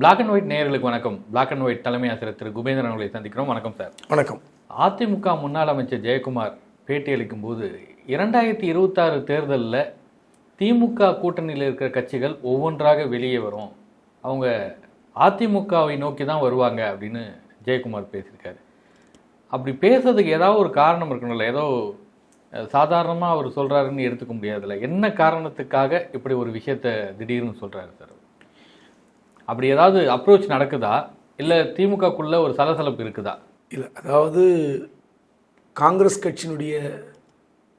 Black and white நேயர்களுக்கு வணக்கம். Black and white தலைமை ஆசிரியர் திரு. குபேந்திரன் அவர்களை சந்திக்கிறோம். வணக்கம் சார் வணக்கம். அதிமுக முன்னாள் அமைச்சர் ஜெயக்குமார் பேட்டியளிக்கும் போது இரண்டாயிரத்தி இருபத்தாறு தேர்தலில் திமுக கூட்டணியில் இருக்கிற கட்சிகள் ஒவ்வொன்றாக வெளியே வரும். அவங்க அதிமுகவை நோக்கி தான் வருவாங்க அப்படின்னு ஜெயக்குமார் பேசியிருக்காரு. அப்படி பேசுறதுக்கு ஏதாவது ஒரு காரணம் இருக்கணும்ல? ஏதோ சாதாரணமாக அவர் சொல்கிறாருன்னு எடுத்துக்க முடியாதுல்ல? என்ன காரணத்துக்காக இப்படி ஒரு விஷயத்த திடீர்னு சொல்கிறாரு சார் அப்படி ஏதாவது அப்ரோச் நடக்குதா? இல்லை திமுகக்குள்ளே ஒரு சலசலப்பு இருக்குதா? இல்லை அதாவது காங்கிரஸ் கட்சியினுடைய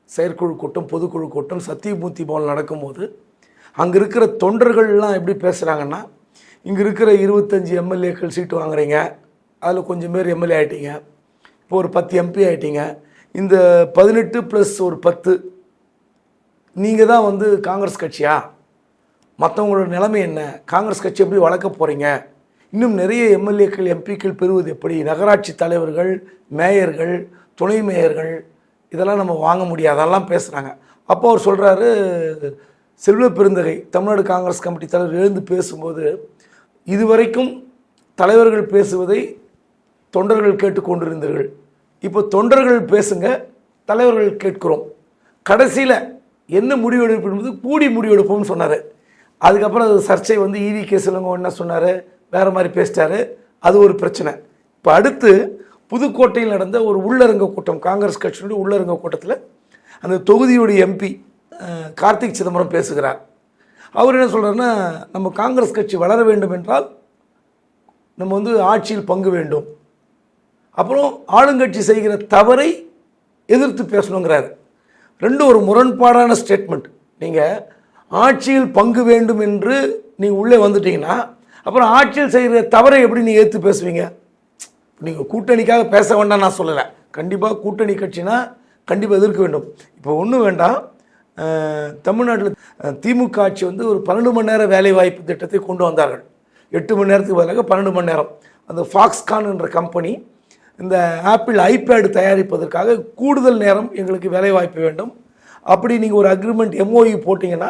செயற்குழு கூட்டம் பொதுக்குழு கூட்டம் சத்தியமூர்த்தி பவன் நடக்கும்போது அங்கே இருக்கிற தொண்டர்கள்லாம் எப்படி பேசுகிறாங்கன்னா இங்கே இருக்கிற இருபத்தஞ்சி எம்எல்ஏக்கள் சீட்டு வாங்குறீங்க அதில் கொஞ்சம் பேர் எம்எல்ஏ ஆகிட்டீங்க இப்போ ஒரு பத்து எம்பி ஆகிட்டீங்க இந்த பதினெட்டு ப்ளஸ் ஒரு பத்து நீங்கள் தான் வந்து காங்கிரஸ் கட்சியா? மற்றவங்களோட நிலைமை என்ன? காங்கிரஸ் கட்சி எப்படி வளர்க்க போகிறீங்க இன்னும் நிறைய எம்எல்ஏக்கள் எம்பிக்கள் பெறுவது எப்படி? நகராட்சி தலைவர்கள் மேயர்கள் துணை மேயர்கள் இதெல்லாம் நம்ம வாங்க முடியாது. அதெல்லாம் பேசுகிறாங்க அப்போ அவர் சொல்கிறாரு செல்வ பெருந்தகை. தமிழ்நாடு காங்கிரஸ் கமிட்டி தலைவர் எழுந்து பேசும்போது இதுவரைக்கும் தலைவர்கள் பேசுவதை தொண்டர்கள் கேட்டுக்கொண்டிருந்தீர்கள் இப்போ தொண்டர்கள் பேசுங்க தலைவர்கள் கேட்கிறோம். கடைசியில் என்ன முடிவெடுப்பு என்பது கூடி முடிவெடுப்போம்னு சொன்னார். அதுக்கப்புறம் அது சர்ச்சை வந்து ஈவி கே என்ன சொன்னார் வேறு மாதிரி பேசிட்டாரு. அது ஒரு பிரச்சனை. இப்போ அடுத்து புதுக்கோட்டையில் நடந்த ஒரு உள்ளரங்க கூட்டம் காங்கிரஸ் கட்சியினுடைய உள்ளரங்க கூட்டத்தில் அந்த தொகுதியுடைய எம்பி கார்த்திக் சிதம்பரம் பேசுகிறார். அவர் என்ன சொல்கிறாருன்னா நம்ம காங்கிரஸ் கட்சி வளர வேண்டும் என்றால் நம்ம வந்து ஆட்சியில் பங்கு வேண்டும். அப்புறம் ஆளுங்கட்சி செய்கிற தவறை எதிர்த்து பேசணுங்கிறாரு. ரெண்டு ஒரு முரண்பாடான ஸ்டேட்மெண்ட் நீங்கள் ஆட்சியில் பங்கு வேண்டும் என்று நீங்கள் உள்ளே வந்துட்டீங்கன்னா அப்புறம் ஆட்சியில் செய்கிற தவறை எப்படி நீங்கள் ஏற்று பேசுவீங்க? நீங்கள் கூட்டணிக்காக பேச வேண்டாம் நான் சொல்லலை. கண்டிப்பாக கூட்டணி கட்சினா கண்டிப்பாக எதிர்க்க வேண்டும். இப்போ ஒன்றும் வேண்டாம். தமிழ்நாட்டில் திமுக ஆட்சி வந்து ஒரு பன்னெண்டு மணி நேர வேலை வாய்ப்பு திட்டத்தை கொண்டு வந்தார்கள். எட்டு மணி நேரத்துக்கு பதிலாக பன்னெண்டு மணி நேரம். அந்த ஃபாக்ஸ்கான் என்ற கம்பெனி இந்த ஆப்பிள் ஐபேடு தயாரிப்பதற்காக கூடுதல் நேரம் எங்களுக்கு வேலை வாய்ப்பு வேண்டும். அப்படி நீங்கள் ஒரு அக்ரிமெண்ட் எம்ஓஇ போட்டிங்கன்னா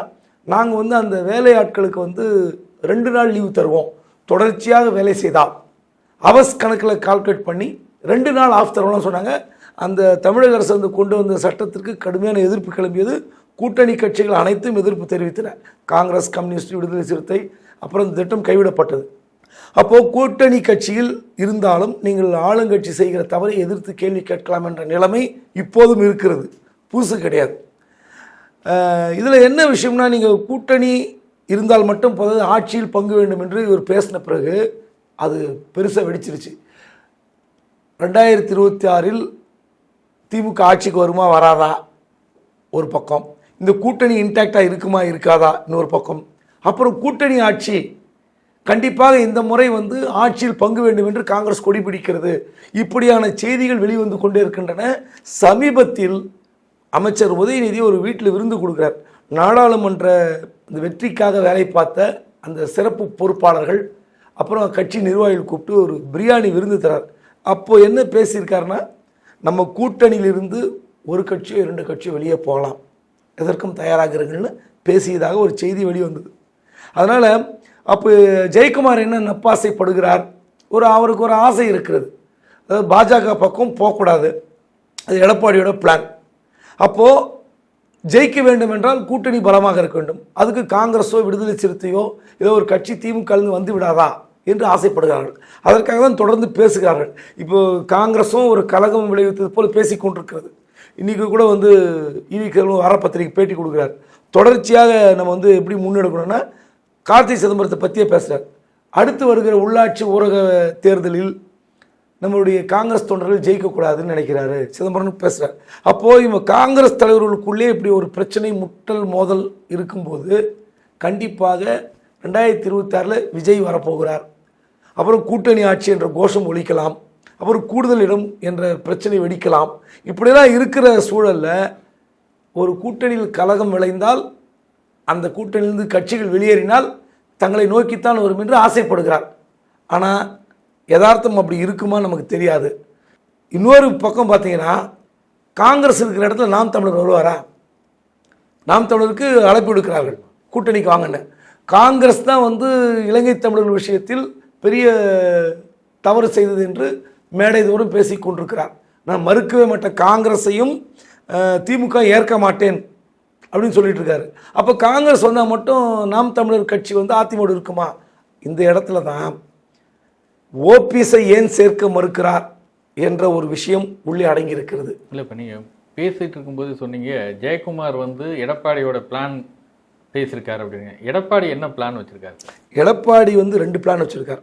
நாங்கள் வந்து அந்த வேலை ஆட்களுக்கு வந்து ரெண்டு நாள் லீவு தருவோம். தொடர்ச்சியாக வேலை செய்தால் அவர்ஸ் கணக்கில் கால்குலேட் பண்ணி ரெண்டு நாள் ஆஃப் தருவோம்னு சொன்னாங்க. அந்த தமிழக அரசு வந்து கொண்டு வந்த சட்டத்திற்கு கடுமையான எதிர்ப்பு கிளம்பியது. கூட்டணி கட்சிகள் அனைத்தும் எதிர்ப்பு தெரிவித்தன. காங்கிரஸ் கம்யூனிஸ்ட் விடுதலை சிறுத்தை அப்புறம் இந்த திட்டம் கைவிடப்பட்டது. அப்போது கூட்டணி கட்சியில் இருந்தாலும் நீங்கள் ஆளுங்கட்சி செய்கிற தவறை எதிர்த்து கேள்வி கேட்கலாம் என்ற நிலைமை இப்போதும் இருக்கிறது. புதுசு கிடையாது. இதில் என்ன விஷயம்னா நீங்கள் கூட்டணி இருந்தால் மட்டும் போதாது ஆட்சியில் பங்கு வேண்டும் என்று இவர் பேசின பிறகு அது பெருசாக வெடிச்சிருச்சு. ரெண்டாயிரத்தி இருபத்தி ஆறில் திமுக ஆட்சிக்கு வருமா வராதா? ஒரு பக்கம். இந்த கூட்டணி இன்டாக்டாக இருக்குமா இருக்காதா? இன்னொரு பக்கம். அப்புறம் கூட்டணி ஆட்சி கண்டிப்பாக இந்த முறை வந்து ஆட்சியில் பங்கு வேண்டும் என்று காங்கிரஸ் கொடி பிடிக்கிறது. இப்படியான செய்திகள் வெளிவந்து கொண்டே இருக்கின்றன. சமீபத்தில் அமைச்சர் உதயநிதி ஒரு வீட்டில் விருந்து கொடுக்குறார். நாடாளுமன்ற இந்த வெற்றிக்காக வேலை பார்த்த அந்த சிறப்பு பொறுப்பாளர்கள் அப்புறம் கட்சி நிர்வாகிகள் கூப்பிட்டு ஒரு பிரியாணி விருந்து தரார். அப்போது என்ன பேசியிருக்காருன்னா நம்ம கூட்டணியிலிருந்து ஒரு கட்சியோ இரண்டு கட்சியோ வெளியே போகலாம். எதற்கும் தயாராகிறீங்கன்னு பேசியதாக ஒரு செய்தி வெளிவந்தது அதனால் அப்போ ஜெயக்குமார் என்ன நப்பாசைப்படுகிறார்? ஒரு அவருக்கு ஒரு ஆசை இருக்கிறது. அதாவது பாஜக பக்கம் போகக்கூடாது. அது எடப்பாடியோட பிளான் அப்போது ஜெயிக்க வேண்டும் என்றால் கூட்டணி பலமாக இருக்க வேண்டும். அதுக்கு காங்கிரஸோ விடுதலை சிறுத்தையோ ஏதோ ஒரு கட்சி திமுகலேருந்து வந்து விடாதா என்று ஆசைப்படுகிறார்கள். அதற்காக தான் தொடர்ந்து பேசுகிறார்கள். இப்போ காங்கிரஸும் ஒரு கழகம் விளைவித்தது போல் பேசிக்கொண்டிருக்கிறது இன்றைக்கி கூட வந்து இவி கருண் வாரப்பத்திரிகை பேட்டி கொடுக்குறார். தொடர்ச்சியாக நம்ம வந்து எப்படி முன்னெடுக்கணும்னா கார்த்திக் சிதம்பரத்தை பற்றியே பேசுகிறார் அடுத்து வருகிற உள்ளாட்சி ஊரக தேர்தலில் நம்மளுடைய காங்கிரஸ் தொண்டர்கள் ஜெயிக்கக்கூடாதுன்னு நினைக்கிறாரு. சிதம்பரம் பேசுகிறார் அப்போது இவங்க காங்கிரஸ் தலைவர்களுக்குள்ளே இப்படி ஒரு பிரச்சனை முட்டல் மோதல் இருக்கும்போது கண்டிப்பாக ரெண்டாயிரத்தி இருபத்தாறில் விஜய் வரப்போகிறார். அப்புறம் கூட்டணி ஆட்சி என்ற கோஷம் ஒழிக்கலாம் அப்புறம் கூடுதல் இடம் என்ற பிரச்சனை வெடிக்கலாம். இப்படிலாம் இருக்கிற சூழலில் ஒரு கூட்டணியில் கலகம் விளைந்தால் அந்த கூட்டணியிலிருந்து கட்சிகள் வெளியேறினால் தங்களை நோக்கித்தான் வரும் என்று ஆசைப்படுகிறார். ஆனால் யதார்த்தம் அப்படி இருக்குமா நமக்கு தெரியாது. இன்னொரு பக்கம் பார்த்தீங்கன்னா காங்கிரஸ் இருக்கிற இடத்துல நாம் தமிழர் வருவாரா? நாம் தமிழருக்கு அழைப்பு விடுக்கிறார்கள் கூட்டணிக்கு வாங்கன்னு. காங்கிரஸ் தான் வந்து இலங்கை தமிழர் விஷயத்தில் பெரிய தவறு செய்தது என்று மேடை பேசி கொண்டிருக்கிறார். நான் மறுக்கவே மாட்டேன் காங்கிரஸையும் திமுக ஏற்க மாட்டேன் அப்படின்னு சொல்லிட்டு இருக்காரு. அப்போ காங்கிரஸ் வந்தால் மட்டும் நாம் தமிழர் கட்சி வந்து அதிமுக இருக்குமா? இந்த இடத்துல தான் ஓபிஎஸ்ஐ ஏன் சேர்க்க மறுக்கிறார் என்ற ஒரு விஷயம் உள்ளே அடங்கியிருக்கிறது. இல்லை இப்போ நீங்கள் பேசிட்டு இருக்கும்போது சொன்னீங்க ஜெயக்குமார் வந்து எடப்பாடியோட பிளான் பேசியிருக்காரு அப்படின்னு எடப்பாடி என்ன பிளான் வச்சிருக்காரு? எடப்பாடி வந்து ரெண்டு பிளான் வச்சுருக்கார்.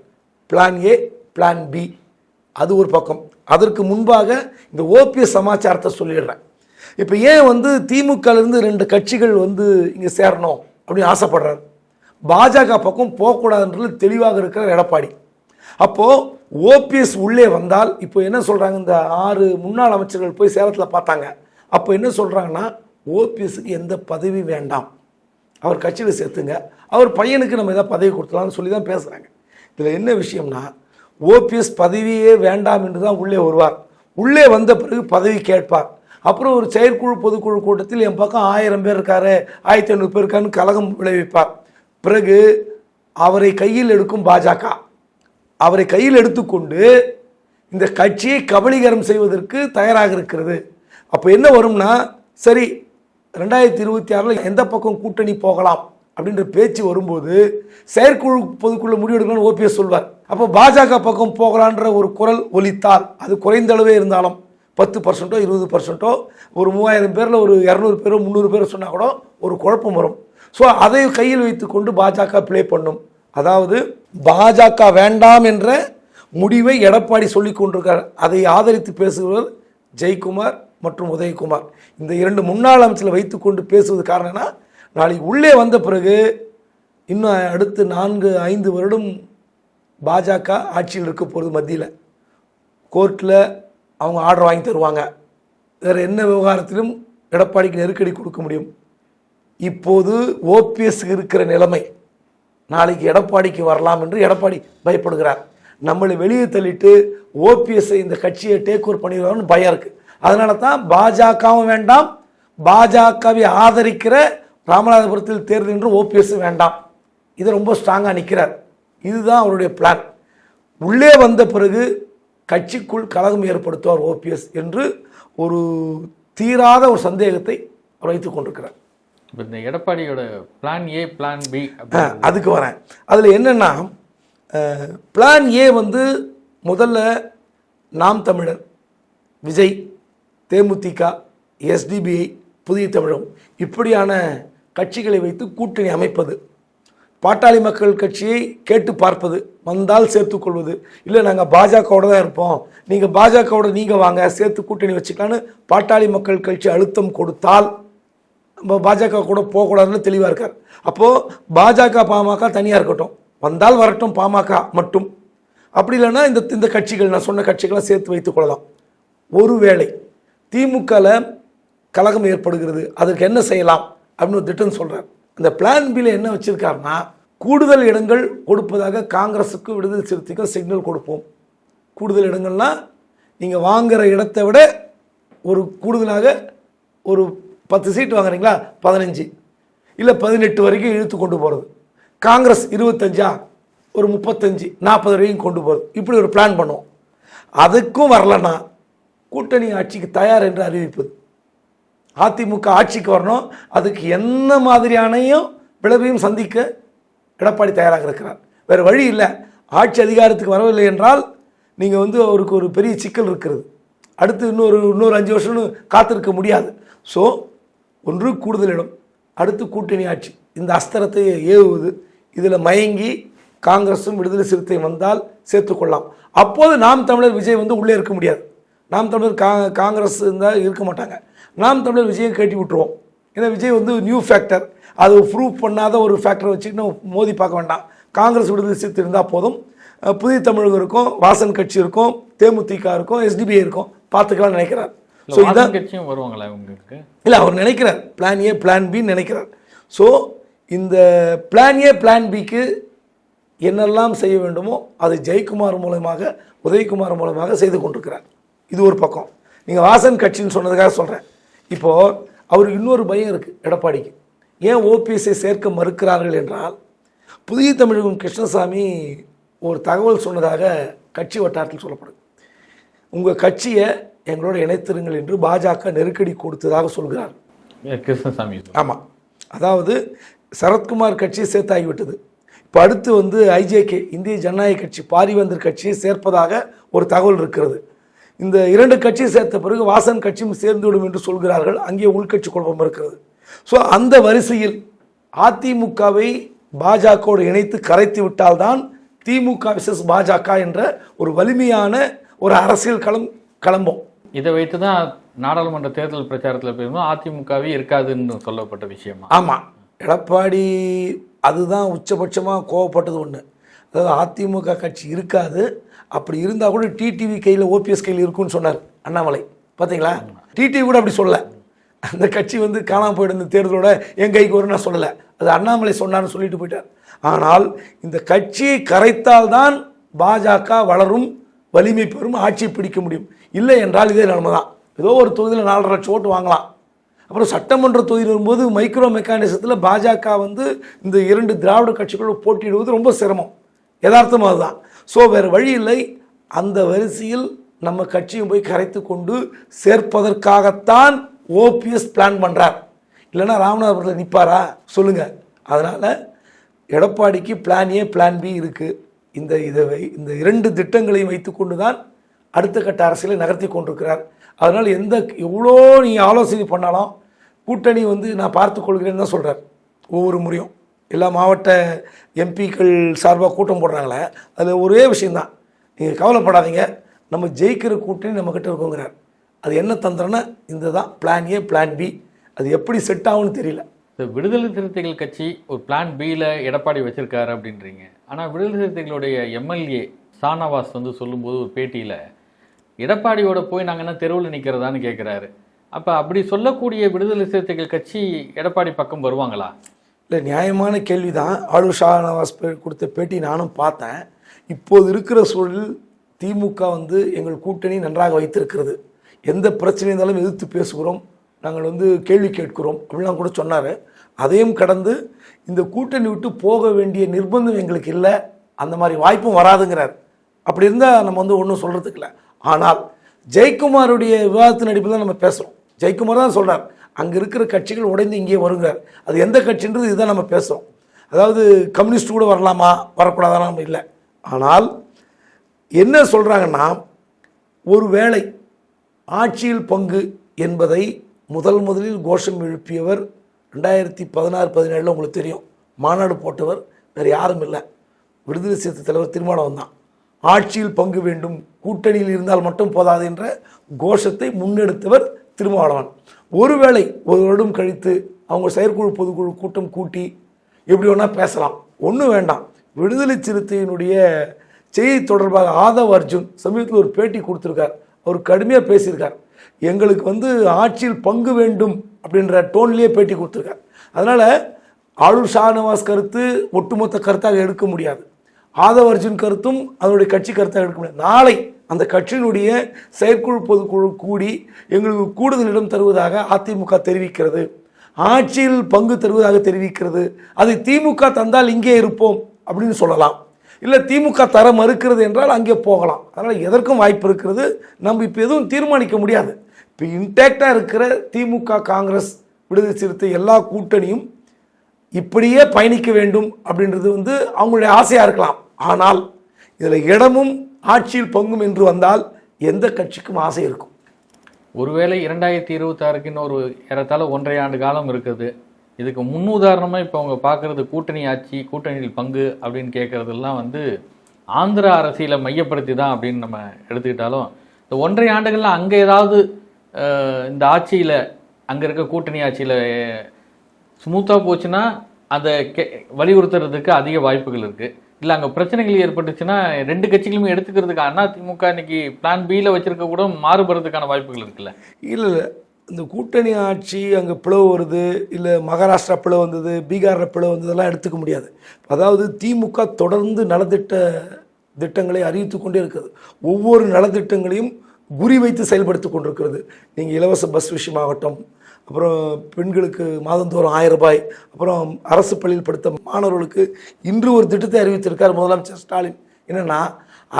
பிளான் ஏ பிளான் பி அது ஒரு பக்கம். அதற்கு முன்பாக இந்த ஓபிஎஸ் சமாச்சாரத்தை சொல்லிடுறேன். இப்போ ஏன் வந்து திமுகலேருந்து ரெண்டு கட்சிகள் வந்து இங்கே சேரணும் அப்படின்னு ஆசைப்படுறாரு? பாஜக பக்கம் போகக்கூடாதுன்றது தெளிவாக இருக்கிற எடப்பாடி. அப்போது ஓபிஎஸ் உள்ளே வந்தால் இப்போ என்ன சொல்கிறாங்க இந்த ஆறு முன்னாள் அமைச்சர்கள் போய் சேலத்தில் பார்த்தாங்க. அப்போ என்ன சொல்கிறாங்கன்னா ஓபிஎஸ்க்கு எந்த பதவி வேண்டாம். அவர் கட்சியில் சேர்த்துங்க. அவர் பையனுக்கு நம்ம எதாவது பதவி கொடுத்துலாம்னு சொல்லி தான் பேசுகிறாங்க இதில் என்ன விஷயம்னா ஓபிஎஸ் பதவியே வேண்டாம் என்று தான் உள்ளே வருவார். உள்ளே வந்த பிறகு பதவி கேட்பார். அப்புறம் ஒரு செயற்குழு பொதுக்குழு கூட்டத்தில் என் பக்கம் ஆயிரம் பேர் இருக்காரு ஆயிரத்தி ஐநூறு பேர் இருக்காருன்னு கலகம் விளைவிப்பார். பிறகு அவரை கையில் எடுக்கும் பாஜக. அவரை கையில் எடுத்துக்கொண்டு இந்த கட்சியை கபலீகரம் செய்வதற்கு தயாராக இருக்கிறது. அப்போ என்ன வரும்னா சரி ரெண்டாயிரத்தி இருபத்தி ஆறில் எந்த பக்கம் கூட்டணி போகலாம் அப்படின்ற பேச்சு வரும்போது செயற்குழு பொதுக்குள்ள முடிவெடுக்கணும்னு ஓபிஎஸ் சொல்வார். அப்போ பாஜக பக்கம் போகலான்ற ஒரு குரல் ஒலித்தால் அது குறைந்த அளவே இருந்தாலும் பத்து பர்சன்ட்டோ இருபது பர்சன்ட்டோ ஒரு மூவாயிரம் பேரில் ஒரு இரநூறு பேரோ முந்நூறு பேரோ சொன்னால் கூட ஒரு குழப்பம் வரும். ஸோ அதை கையில் வைத்துக்கொண்டு பாஜக ப்ளே பண்ணும். அதாவது பாஜக வேண்டாம் என்ற முடிவை எடப்பாடி சொல்லிக் கொண்டிருக்கார். அதை ஆதரித்து பேசுகிறவர் ஜெயக்குமார் மற்றும் உதயகுமார். இந்த இரண்டு முன்னாள் அமைச்சர்களை வைத்துக்கொண்டு பேசுவது காரணம்னா நாளைக்கு உள்ளே வந்த பிறகு இன்னும் அடுத்து நான்கு ஐந்து வருடம் பாஜக ஆட்சியில் இருக்க போகிறது மத்தியில். கோர்ட்டில் அவங்க ஆர்டர் வாங்கி தருவாங்க. வேறு என்ன விவகாரத்திலும் எடப்பாடிக்கு நெருக்கடி கொடுக்க முடியும். இப்போது ஓபிஎஸ் இருக்கிற நிலைமை நாளைக்கு எடப்பாடிக்கு வரலாம் என்று எடப்பாடி பயப்படுகிறார். நம்மளை வெளியே தள்ளிட்டு ஓபிஎஸ்ஐ இந்த கட்சியை டேக் ஓவர் பண்ணிடுவாங்கன்னு பயம் இருக்குது அதனால தான் பாஜகவும் வேண்டாம் பாஜகவை ஆதரிக்கிற ராமநாதபுரத்தில் தேர்தல் என்று ஓபிஎஸ் வேண்டாம். இதை ரொம்ப ஸ்ட்ராங்காக நிற்கிறார் இதுதான் அவருடைய பிளான் உள்ளே வந்த பிறகு கட்சிக்குள் கலகம் ஏற்படுத்துவார் ஓபிஎஸ் என்று ஒரு தீராத ஒரு சந்தேகத்தை அவர் வைத்துக் கொண்டிருக்கிறார். இப்போ இந்த எடப்பாடியோட பிளான் ஏ பிளான் பி அதுக்கு வரேன். அதில் என்னென்னா பிளான் ஏ வந்து முதல்ல நாம் தமிழர் விஜய் தேமுதிக எஸ்டிபிஐ புதிய தமிழகம் இப்படியான கட்சிகளை வைத்து கூட்டணி அமைப்பது பாட்டாளி மக்கள் கட்சியை கேட்டு பார்ப்பது வந்தால் சேர்த்துக்கொள்வது இல்லை நாங்கள் பாஜகவோட தான் இருப்போம். நீங்கள் பாஜகவோட நீங்கள் வாங்க சேர்த்து கூட்டணி வச்சுக்கலான்னு பாட்டாளி மக்கள் கட்சி அழுத்தம் கொடுத்தால் பாஜக கூட போகக்கூடாதுன்னு தெளிவாக இருக்கார். அப்போது பாஜக பாமக தனியாக இருக்கட்டும். வந்தால் வரட்டும் பாமக மட்டும். அப்படி இல்லைன்னா இந்த இந்த கட்சிகள் நான் சொன்ன கட்சிகளை சேர்த்து வைத்துக் கொள்ளலாம். ஒருவேளை திமுகவில் கலகம் ஏற்படுகிறது. அதற்கு என்ன செய்யலாம் அப்படின்னு ஒரு திட்டம் சொல்கிறார் அந்த பிளான் பியில் என்ன வச்சுருக்காருன்னா கூடுதல் இடங்கள் கொடுப்பதாக காங்கிரஸுக்கு விடுதலை சிறுத்தைக்கும் சிக்னல் கொடுப்போம். கூடுதல் இடங்கள்னா நீங்கள் வாங்குகிற இடத்தை விட ஒரு கூடுதலாக ஒரு பத்து சீட் வாங்குறீங்களா? பதினஞ்சு. இல்லை பதினெட்டு வரைக்கும் இழுத்து கொண்டு போகிறது காங்கிரஸ் இருபத்தஞ்சா? ஒரு முப்பத்தஞ்சு. நாற்பது வரைக்கும் கொண்டு போகிறது இப்படி ஒரு பிளான் பண்ணுவோம். அதுக்கும் வரலன்னா கூட்டணி ஆட்சிக்கு தயார் என்று அறிவிப்பது அதிமுக ஆட்சிக்கு வரணும். அதுக்கு என்ன மாதிரியானையும் விளைவையும் சந்திக்க எடப்பாடி தயாராக இருக்கிறார். வேறு வழி இல்லை. ஆட்சி அதிகாரத்துக்கு வரவில்லை என்றால் நீங்கள் வந்து அவருக்கு ஒரு பெரிய சிக்கல் இருக்கிறது. அடுத்து இன்னொரு இன்னொரு அஞ்சு வருஷம்னு காத்திருக்க முடியாது. ஸோ ஒன்று கூடுதல் இடம் அடுத்து கூட்டணி ஆட்சி. இந்த அஸ்திரத்தை ஏவுவது இதில் மயங்கி காங்கிரஸும் விடுதலை சிறுத்தை வந்தால் சேர்த்துக்கொள்ளலாம் அப்போது நாம் தமிழர் விஜய் வந்து உள்ளே இருக்க முடியாது. நாம் தமிழர் கா காங்கிரஸ் இருந்தால் இருக்க மாட்டாங்க. நாம் தமிழர் விஜயை கட்டி விட்டுருவோம். ஏன்னா விஜய் வந்து நியூ ஃபேக்டர் அது ப்ரூவ் பண்ணாத ஒரு ஃபேக்டரை வச்சுட்டு நம்ம மோதி பார்க்க வேண்டாம். காங்கிரஸ் விடுதலை சிறுத்தை இருந்தால் போதும். புதிய தமிழகம் இருக்கும் வாசன் கட்சி இருக்கும் தேமுதிக இருக்கும் எஸ்டிபிஐ இருக்கும். பார்த்துக்கலாம்னு நினைக்கிறார். ஸோ இதான் கட்சியும் வருவாங்களா உங்களுக்கு? இல்லை அவர் நினைக்கிறார். பிளான் ஏ பிளான் பி நினைக்கிறார். ஸோ இந்த பிளான் ஏ பிளான் பிக்கு என்னெல்லாம் செய்ய வேண்டுமோ அதை ஜெயக்குமார் மூலமாக உதயகுமார் மூலமாக செய்து கொண்டிருக்கிறார். இது ஒரு பக்கம். நீங்கள் வாசன் கட்சின்னு சொன்னதுக்காக சொல்கிறேன் இப்போது அவருக்கு இன்னொரு பயம் இருக்குது எடப்பாடிக்கு. ஏன் ஓபிஎஸ்ஐ சேர்க்க மறுக்கிறார்கள் என்றால் புதிய தமிழகம் கிருஷ்ணசாமி ஒரு தகவல் சொன்னதாக கட்சி வட்டாரத்தில் சொல்லப்படுது. உங்கள் கட்சியை எங்களோட இணைத்திருங்கள் என்று பாஜக நெருக்கடி கொடுத்ததாக சொல்கிறார். கிருஷ்ணசாமி. ஆமாம் அதாவது சரத்குமார் கட்சியை சேர்த்தாகிவிட்டது. இப்போ அடுத்து வந்து ஐஜேகே இந்திய ஜனநாயக கட்சி பாரிவந்தர் கட்சியை சேர்ப்பதாக ஒரு தகவல் இருக்கிறது. இந்த இரண்டு கட்சியை சேர்த்த பிறகு வாசன் கட்சியும் சேர்ந்துவிடும் என்று சொல்கிறார்கள். அங்கே உள்கட்சி குழப்பம் இருக்கிறது. ஸோ அந்த வரிசையில் அதிமுகவை பாஜகவோடு இணைத்து கரைத்து விட்டால்தான் திமுக விசஸ் பாஜக என்ற ஒரு வலிமையான ஒரு அரசியல் களம் கிளம்பும். இதை வைத்து தான் நாடாளுமன்ற தேர்தல் பிரச்சாரத்தில் போயிருந்தோம் அதிமுகவே இருக்காதுன்னு சொல்லப்பட்ட விஷயமா? ஆமாம் எடப்பாடி அதுதான் உச்சபட்சமாக கோவப்பட்டது ஒன்று அதாவது அதிமுக கட்சி இருக்காது. அப்படி இருந்தால் கூட டிடிவி கையில் ஓபிஎஸ் கையில் இருக்குன்னு சொன்னார் அண்ணாமலை. பார்த்தீங்களா டிடிவி கூட அப்படி சொல்லலை. அந்த கட்சி வந்து காணாமல் போயிட்டு இந்த தேர்தலோட. என் கைக்கு வரும்னு நான் சொல்லலை. அது அண்ணாமலை சொன்னான்னு சொல்லிட்டு போயிட்டார். ஆனால் இந்த கட்சியை கரைத்தால்தான் பாஜக வளரும் வலிமை பெறும் ஆட்சி பிடிக்க முடியும். இல்லை என்றால் இதே நிலைமை தான் ஏதோ ஒரு தொகுதியில் நாலரை லட்சம் ஓட்டு வாங்கலாம். அப்புறம் சட்டமன்ற தொகுதியில் வரும்போது மைக்ரோ மெக்கானிசத்தில் பாஜக வந்து இந்த இரண்டு திராவிட கட்சிகளோடு போட்டியிடுவது ரொம்ப சிரமம். யதார்த்தமாக அதுதான். ஸோ வேறு வழி இல்லை. அந்த வரிசையில் நம்ம கட்சியும் போய் கரைத்து கொண்டு சேர்ப்பதற்காகத்தான் ஓபிஎஸ் பிளான் பண்ணுறார் இல்லைன்னா ராமநாதபுரத்தில் நிற்பாரா சொல்லுங்கள் அதனால் எடப்பாடிக்கு பிளான் ஏ பிளான் பி இருக்குது இந்த இதை வை- இந்த இரண்டு திட்டங்களையும் வைத்துக்கொண்டு தான் அடுத்த கட்ட அரசியலை நகர்த்தி கொண்டிருக்கிறார். அதனால் எந்த எவ்வளோ நீங்கள் ஆலோசனை பண்ணாலும் கூட்டணி வந்து நான் பார்த்து கொள்கிறேன்னு தான் சொல்கிறார் ஒவ்வொரு முறையும். எல்லா மாவட்ட எம்பிக்கள் சார்பாக கூட்டம் போடுறாங்களே அதில் ஒரே விஷயந்தான் நீங்கள் கவலைப்படாதீங்க. நம்ம ஜெயிக்கிற கூட்டணி நம்மக்கிட்ட இருக்கோங்கிறார். அது என்ன தந்திரம்னா இந்த தான் பிளான் ஏ பிளான் பி அது எப்படி செட் ஆகும்னு தெரியல. இந்த விடுதலை சிறுத்தைகள் கட்சி ஒரு பிளான் பியில் எடப்பாடி வச்சிருக்காரு அப்படின்றீங்க. ஆனால் விடுதலை சிறுத்தைகளுடைய எம்எல்ஏ சானவாஸ் வந்து சொல்லும்போது ஒரு பேட்டியில் எடப்பாடியோட போய் நாங்கள் என்ன தெருவில் நிற்கிறதான்னு கேட்குறாரு அப்போ அப்படி சொல்லக்கூடிய விடுதலை சிறுத்தைகள் கட்சி எடப்பாடி பக்கம் வருவாங்களா? இல்லை நியாயமான கேள்வி தான் ஆளு ஷானவாஸ் கொடுத்த பேட்டி நானும் பார்த்தேன். இப்போது இருக்கிற சூழலில் திமுக வந்து எங்கள் கூட்டணி நன்றாக வைத்திருக்கிறது. எந்த பிரச்சனை இருந்தாலும் எதிர்த்து பேசுகிறோம். நாங்கள் வந்து கேள்வி கேட்கிறோம் அப்படிலாம் கூட சொன்னார். அதையும் கடந்து இந்த கூட்டணி விட்டு போக வேண்டிய நிர்பந்தம் எங்களுக்கு இல்லை. அந்த மாதிரி வாய்ப்பும் வராதுங்கிறார். அப்படி இருந்தால் நம்ம வந்து ஒன்றும் சொல்கிறதுக்கு இல்லை. ஆனால் ஜெயக்குமாருடைய விவாதத்தின் அடிப்பில் தான் நம்ம பேசுகிறோம் ஜெயக்குமார் தான் சொல்கிறார் அங்கே இருக்கிற கட்சிகள் உடைந்து இங்கே வருங்கிறார். அது எந்த கட்சின்றது இதுதான் நம்ம பேசுகிறோம் அதாவது கம்யூனிஸ்ட் கூட வரலாமா? வரக்கூடாதானா? நம்ம இல்லை. ஆனால் என்ன சொல்கிறாங்கன்னா ஒருவேளை ஆட்சியில் பங்கு என்பதை முதல் முதலில் கோஷம் எழுப்பியவர் ரெண்டாயிரத்தி பதினாறு பதினேழில் உங்களுக்கு தெரியும். மாநாடு போட்டவர் வேறு யாரும் இல்லை. விடுதலை சிறுத்தை தலைவர் திருமணம் தான் ஆட்சியில் பங்கு வேண்டும் கூட்டணியில் இருந்தால் மட்டும் போதாது என்ற கோஷத்தை முன்னெடுத்தவர் திருமாவளவன். ஒருவேளை ஒரு வருடம் கழித்து அவங்க செயற்குழு பொதுக்குழு கூட்டம் கூட்டி எப்படி வேணால் பேசலாம். ஒன்றும் வேண்டாம். விடுதலை சிறுத்தையினுடைய செய்தி தொடர்பாக ஆதவ் அர்ஜுன் சமீபத்தில் ஒரு பேட்டி கொடுத்துருக்கார். அவர் கடுமையாக பேசியிருக்கார். எங்களுக்கு வந்து ஆட்சியில் பங்கு வேண்டும் அப்படின்ற டோன்லேயே பேட்டி கொடுத்துருக்கார். அதனால் ஆளுர் ஷானவாஸ் கருத்து ஒட்டுமொத்த கருத்தாக எடுக்க முடியாது. ஆதவ அர்ஜுன் கருத்தும் அதனுடைய கட்சி கருத்தாக எடுக்க முடியாது. நாளை அந்த கட்சியினுடைய செயற்குழு பொதுக்குழு கூடி எங்களுக்கு கூடுதல் இடம் தருவதாக அதிமுக தெரிவிக்கிறது. ஆட்சியில் பங்கு தருவதாக தெரிவிக்கிறது. அதை திமுக தந்தால் இங்கே இருப்போம் அப்படின்னு சொல்லலாம். இல்லை திமுக தர மறுக்கிறது என்றால் அங்கே போகலாம். அதனால் எதற்கும் வாய்ப்பு இருக்கிறது. நம்ம இப்போ எதுவும் தீர்மானிக்க முடியாது. இப்போ இன்டாக்டாக இருக்கிற திமுக காங்கிரஸ் விடுதலை சிறுத்தை எல்லா கூட்டணியும் இப்படியே பயணிக்க வேண்டும் அப்படின்றது வந்து அவங்களுடைய ஆசையாக இருக்கலாம். ஆனால் இதில் இடமும் ஆட்சியில் பங்கும் என்று வந்தால் எந்த கட்சிக்கும் ஆசை இருக்கும். ஒருவேளை இரண்டாயிரத்தி இருபத்தாறுக்கு இன்னொரு ஏறத்தாழ ஒன்றரை ஆண்டு காலம் இருக்குது. இதுக்கு முன்னுதாரணமாக இப்போ அவங்க பார்க்குறது கூட்டணி ஆட்சி கூட்டணியில் பங்கு அப்படின்னு கேட்குறதெல்லாம் வந்து ஆந்திரா அரசியலை மையப்படுத்தி தான் அப்படின்னு நம்ம எடுத்துக்கிட்டாலும் இந்த ஒன்றரை ஆண்டுகளில் அங்கே ஏதாவது இந்த ஆட்சியில் அங்கே இருக்க கூட்டணி ஆட்சியில் ஸ்மூத்தாக போச்சுன்னா அதை கே வலியுறுத்துறதுக்கு அதிக வாய்ப்புகள் இருக்குது இல்லை அங்கே பிரச்சனைகள் ஏற்பட்டுச்சுன்னா ரெண்டு கட்சிகளுமே எடுத்துக்கிறதுக்கு அண்ணா திமுக இன்னைக்கு பிளான் பியில் வச்சுருக்க கூட மாறுபடுறதுக்கான வாய்ப்புகள் இருக்குல்ல? இல்லை இல்லை. இந்த கூட்டணி ஆட்சி அங்கே பிளவு வருது இல்லை மகாராஷ்டிரா பிளவு வந்தது பீகாரில் பிளவு வந்ததெல்லாம் எடுத்துக்க முடியாது. அதாவது திமுக தொடர்ந்து நலத்திட்ட திட்டங்களை அறிவித்து கொண்டே இருக்குது. ஒவ்வொரு நலத்திட்டங்களையும் குறி வைத்து செயல்படுத்தி கொண்டிருக்கிறது. நீங்கள் இலவச பஸ் விஷயமாகட்டும் அப்புறம் பெண்களுக்கு மாதந்தோறும் ஆயிரம் ரூபாய். அப்புறம் அரசு பள்ளியில் படித்த மாணவர்களுக்கு இன்று ஒரு திட்டத்தை அறிவித்திருக்கார் முதலமைச்சர் ஸ்டாலின். என்னென்னா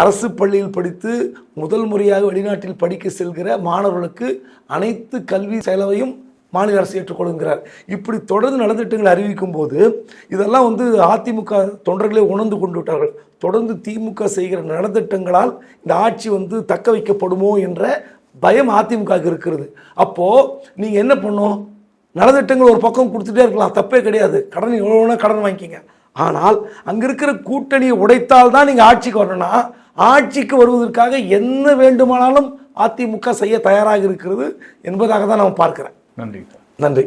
அரசு பள்ளியில் படித்து முதல் முறையாக வெளிநாட்டில் படிக்க செல்கிற மாணவர்களுக்கு அனைத்து கல்வி செலவையும் மாநில அரசு ஏற்றுக்கொள்கிறார் இப்படி தொடர்ந்து நலத்திட்டங்களை அறிவிக்கும் போது இதெல்லாம் வந்து அதிமுக தொண்டர்களே உணர்ந்து கொண்டு விட்டார்கள். தொடர்ந்து திமுக செய்கிற நலத்திட்டங்களால் இந்த ஆட்சி வந்து தக்க வைக்கப்படுமோ என்ற பயம் அதிமுகவுக்கு இருக்கிறது. அப்போ நீங்க என்ன பண்ணும்? நலத்திட்டங்கள் ஒரு பக்கம் கொடுத்துட்டே இருக்கலாம். தப்பே கிடையாது. கடன் எவ்வளோ வேணா கடன் வாங்கிக்கிங்க. ஆனால் அங்க இருக்கிற கூட்டணியை உடைத்தால் தான் நீங்க ஆட்சிக்கு வரணும்னா ஆட்சிக்கு வருவதற்காக என்ன வேண்டுமானாலும் அதிமுக செய்ய தயாராக இருக்கிறது என்பதாக தான் நான் பார்க்கிறேன். நன்றி. நன்றி.